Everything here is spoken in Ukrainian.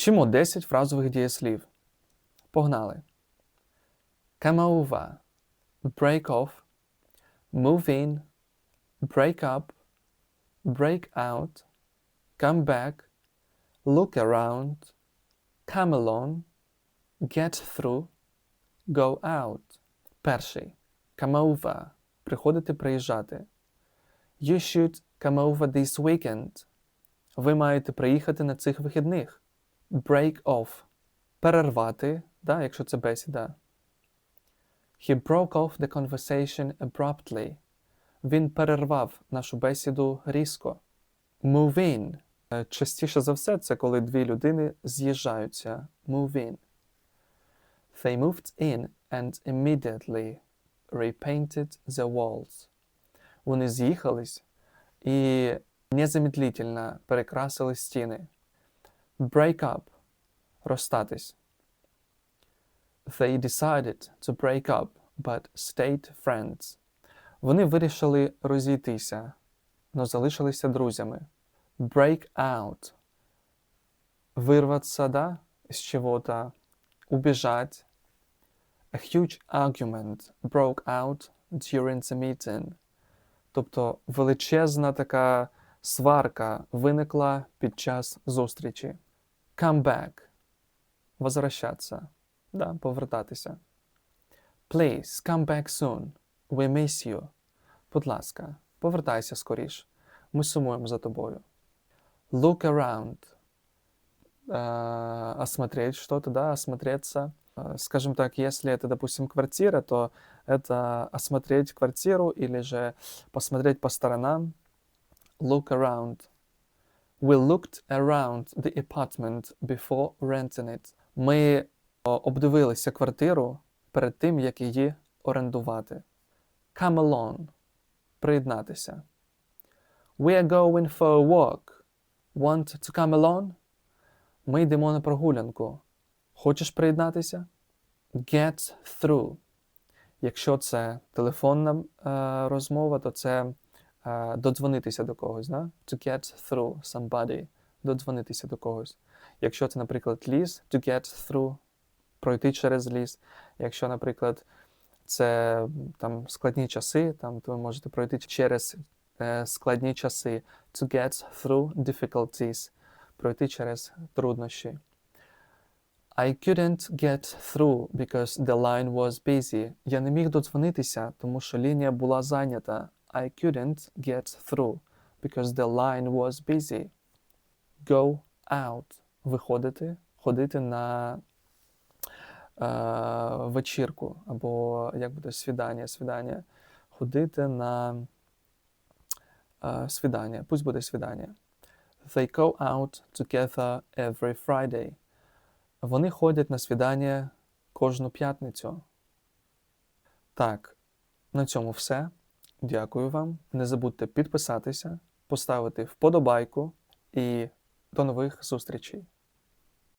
Вчимо 10 фразових дієслів. Погнали. Come over. Break off. Move in. Break up. Break out. Come back. Look around. Come along. Get through. Go out. Перший. Come over. Приходити, приїжджати. You should come over this weekend. Ви маєте приїхати на цих вихідних. Break off. Перервати, да, якщо це бесіда. He broke off the conversation abruptly. Він перервав нашу бесіду різко. Move in. Е, Частіше за все, це коли дві людини з'їжджаються. Move in. They moved in and immediately repainted the walls. Вони з'їхались і незамедлительно перекрасили стіни. Break up. Розстатись. They decided to break up, but stayed friends. Вони вирішили розійтися, но залишилися друзями. Break out. Вирваться, да, з чего-то. Убежать. A huge argument broke out during the meeting. Тобто величезна така сварка виникла під час зустрічі. Come back. Возвращатися. Да, повертатися. Please, come back soon. We miss you. Будь ласка, повертайся скоріш. Ми сумуємо за тобою. Look around. Э, осмотреть что-то, да, осмотреться. Скажем так, если это, допустим, квартира, то это осмотреть квартиру или же посмотреть по сторонам. Look around. We looked around the apartment before renting it. Ми обдивилися квартиру перед тим, як її орендувати. Come along. Приєднатися. We are going for a walk. Want to come along? Ми йдемо на прогулянку. Хочеш приєднатися? Get through. Якщо це телефонна е, розмова, то це е, додзвонитися до когось. Да? To get through somebody. Додзвонитися до когось. Якщо це, наприклад, ліс, to get through, пройти через ліс. Якщо, наприклад, це там складні часи, там, то ви можете пройти через е, складні часи. To get through difficulties. Пройти через труднощі. I couldn't get through because the line was busy. Я не міг додзвонитися, тому що лінія була зайнята. I couldn't get through because the line was busy. Go out. Виходити, ходити на е, вечірку або як буде свідання, свідання. Ходити на е, свідання. Пусть буде свідання. They go out together every Friday. Вони ходять на свідання кожну п'ятницю. Так, на цьому все. Дякую вам. Не забудьте підписатися, поставити вподобайку і до нових зустрічей.